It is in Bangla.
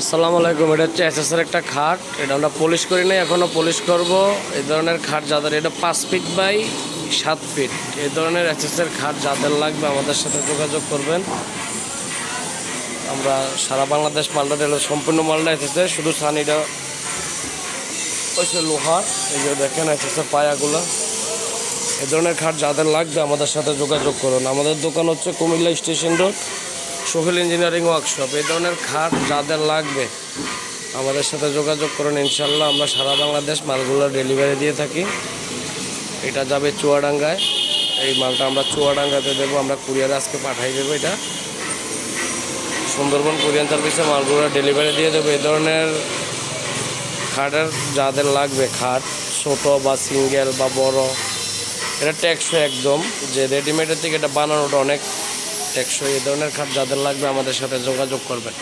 আসসালামু আলাইকুম, এটা হচ্ছে এসএসের একটা খাট। এটা আমরা পলিশ করি নাই, এখনও পলিশ করব। এই ধরনের খাট যাদের, এটা পাঁচ ফিট বাই সাত ফিট। এই ধরনের এসএসের খাট যাদের লাগবে, আমাদের সাথে যোগাযোগ করবেন। আমরা সারা বাংলাদেশ মালটা দিলে সম্পূর্ণ মালটা এসেছে শুধু সানিটা হচ্ছে লোহার, এই যে দেখেন এসেছে পায়াগুলো। এই ধরনের খাট যাদের লাগবে, আমাদের সাথে যোগাযোগ করুন। আমাদের দোকান হচ্ছে Comilla station road. Sohel engineering workshop এই ধরনের খাট যাদের লাগবে, আমাদের সাথে যোগাযোগ করুন ইনশাল্লাহ আমরা সারা বাংলাদেশ মালগুলো ডেলিভারি দিয়ে থাকি। এটা যাবে চুয়াডাঙ্গায়, এই মালটা আমরা চুয়াডাঙ্গাতে দেবো, আমরা কুরিয়ারে আজকে পাঠাই দেবো এটা। সুন্দরবন কুরিয়ান সার্ভিসে মালগুলো ডেলিভারি দিয়ে দেবো, এই ধরনের খাটের যাদের লাগবে খাট, ছোটো বা সিঙ্গেল বা বড়, এটা টেকসই একদম, যে রেডিমেডের থেকে এটা বানানোটা অনেক টেকসই এই ধরনের খাট যাদের লাগবে আমাদের সাথে যোগাযোগ করবেন।